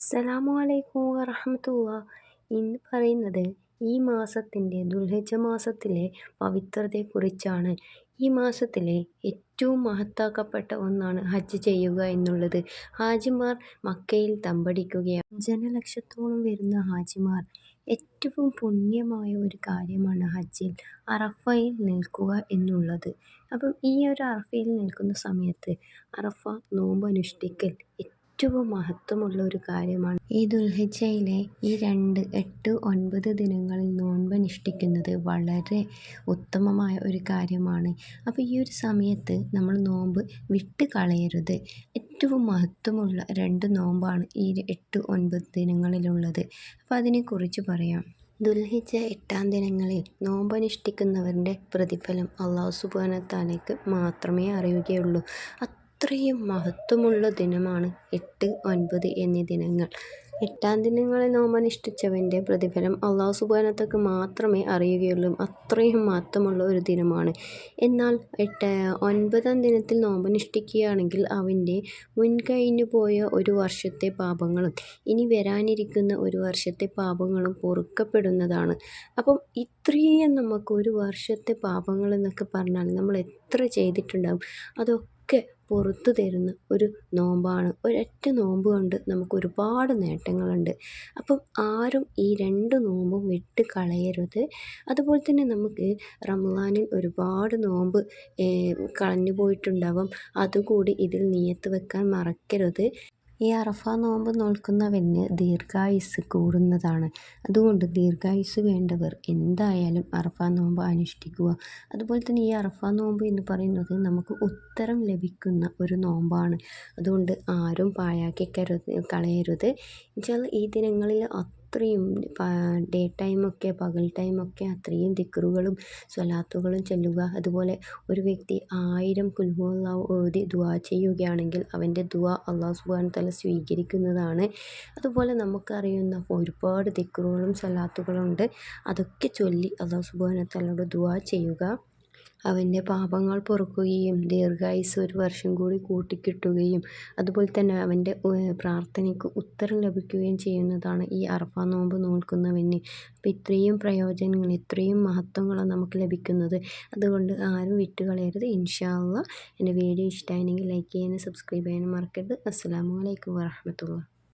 അസ്സലാമു അലൈക്കും വറഹമത്തുള്ള. ഇന്ന് പറയുന്നത് ഈ മാസത്തിന്റെ ദുൽഹജ മാസത്തിലെ പവിത്രതയെക്കുറിച്ചാണ്. ഈ മാസത്തിലെ ഏറ്റവും മഹത്താക്കപ്പെട്ട ഒന്നാണ് ഹജ്ജ് ചെയ്യുക എന്നുള്ളത്. ഹാജിമാർ മക്കയിൽ തമ്പടിക്കുകയാണ്. ജനലക്ഷത്തോളം വരുന്ന ഹാജിമാർ ഏറ്റവും പുണ്യമായ ഒരു കാര്യമാണ് ഹജ്ജിൽ അറഫയിൽ നിൽക്കുക എന്നുള്ളത്. അപ്പം ഈ ഒരു അറഫയിൽ നിൽക്കുന്ന സമയത്ത് അറഫ നോമ്പ് അനുഷ്ഠിക്കൽ ഏറ്റവും മഹത്വമുള്ള ഒരു കാര്യമാണ് ഈ ദുൽഹിജയിലെ ഈ രണ്ട് എട്ട് ഒൻപത് ദിനങ്ങളിൽ നോമ്പനുഷ്ഠിക്കുന്നത് വളരെ ഉത്തമമായ ഒരു കാര്യമാണ്. അപ്പോൾ ഈ ഒരു സമയത്ത് നമ്മൾ നോമ്പ് വിട്ട് കളയരുത്. ഏറ്റവും മഹത്വമുള്ള രണ്ട് നോമ്പാണ് ഈ എട്ട് ഒൻപത് ദിനങ്ങളിലുള്ളത്. അപ്പോൾ അതിനെക്കുറിച്ച് പറയാം. ദുൽഹിജ എട്ടാം ദിനങ്ങളിൽ നോമ്പനുഷ്ഠിക്കുന്നവരുടെ പ്രതിഫലം അള്ളാഹു സുബാനത്താലേക്ക് മാത്രമേ അറിയുകയുള്ളൂ. അത്രയും മഹത്വമുള്ള ദിനമാണ് എട്ട് ഒൻപത് എന്നീ ദിനങ്ങൾ. എട്ടാം ദിനങ്ങളിൽ നോമ്പനുഷ്ഠിച്ചവന്റെ പ്രതിഫലം അള്ളാഹു സുബാനത്തക്ക് മാത്രമേ അറിയുകയുള്ളൂ. അത്രയും മഹത്വമുള്ള ഒരു ദിനമാണ്. എന്നാൽ എട്ട് ഒൻപതാം ദിനത്തിൽ നോമ്പനുഷ്ഠിക്കുകയാണെങ്കിൽ അവന്റെ മുൻകഴിഞ്ഞു പോയ ഒരു വർഷത്തെ പാപങ്ങളും ഇനി വരാനിരിക്കുന്ന ഒരു വർഷത്തെ പാപങ്ങളും പൊറുക്കപ്പെടുന്നതാണ്. അപ്പം ഇത്രയും നമുക്ക് ഒരു വർഷത്തെ പാപങ്ങൾ എന്നൊക്കെ പറഞ്ഞാൽ നമ്മൾ എത്ര ചെയ്തിട്ടുണ്ടാകും അതൊക്കെ പുറത്തു തരുന്ന ഒരു നോമ്പാണ്. ഒരൊറ്റ നോമ്പ് കൊണ്ട് നമുക്ക് ഒരുപാട് നേട്ടങ്ങളുണ്ട്. അപ്പം ആരും ഈ രണ്ട് നോമ്പും വിട്ട് കളയരുത്. അതുപോലെ തന്നെ നമുക്ക് റമദാനിൽ ഒരുപാട് നോമ്പ് കളഞ്ഞു പോയിട്ടുണ്ടാവും. അതുകൂടി ഇതിൽ നിയത്ത് വെക്കാൻ മറക്കരുത്. ഈ അറഫ നോമ്പ് നോൽക്കുന്നവന് ദീർഘായുസ് കൂടുന്നതാണ്. അതുകൊണ്ട് ദീർഘായുസ് വേണ്ടവർ എന്തായാലും അറഫ നോമ്പ് അനുഷ്ഠിക്കുക. അതുപോലെ തന്നെ ഈ അറഫ നോമ്പ് എന്ന് പറയുന്നത് നമുക്ക് ഉത്തരം ലഭിക്കുന്ന ഒരു നോമ്പാണ്. അതുകൊണ്ട് ആരും പാഴാക്കി കളയരുത്. എന്നുവെച്ചാൽ ഈ ദിനങ്ങളിൽ അത്രയും ഡേ ടൈമൊക്കെ പകൽ ടൈമൊക്കെ അത്രയും ദിക്റുകളും സ്വലാത്തുകളും ചൊല്ലുക. അതുപോലെ ഒരു വ്യക്തി ആയിരം കുൽഹുവ ഓതി ദുആ ചെയ്യുകയാണെങ്കിൽ അവന്റെ ദുആ അള്ളാഹു സുബ്ഹാനഹു തആല സ്വീകരിക്കുന്നതാണ്. അതുപോലെ നമുക്കറിയുന്ന ഒരുപാട് ദിക്റുകളും സ്വലാത്തുകളും ഉണ്ട് അതൊക്കെ ചൊല്ലി അള്ളാഹു സുബ്ഹാനഹു തആലയോട് ദുആ ചെയ്യുക. അവന്റെ പാപങ്ങൾ പൊറുക്കുകയും ദീർഘായുസ് ഒരു വർഷം കൂടി കൂട്ടിക്കിട്ടുകയും അതുപോലെ തന്നെ അവന്റെ പ്രാർത്ഥനയ്ക്ക് ഉത്തരം ലഭിക്കുകയും ചെയ്യുന്നതാണ് ഈ അറഫ നോമ്പ് നോൽക്കുന്നവന്. അപ്പോൾ ഇത്രയും പ്രയോജനങ്ങൾ ഇത്രയും മഹത്വങ്ങളാണ് നമുക്ക് ലഭിക്കുന്നത്. അതുകൊണ്ട് ആരും വിട്ടുകളയരുത് ഇൻഷാ അള്ളാ എന്റെ വീഡിയോ ഇഷ്ടമായെങ്കിൽ ലൈക്ക് ചെയ്യാനും സബ്സ്ക്രൈബ് ചെയ്യാനും മറക്കരുത്. അസ്സാം വലൈക്കും വറഹമത്തുള്ള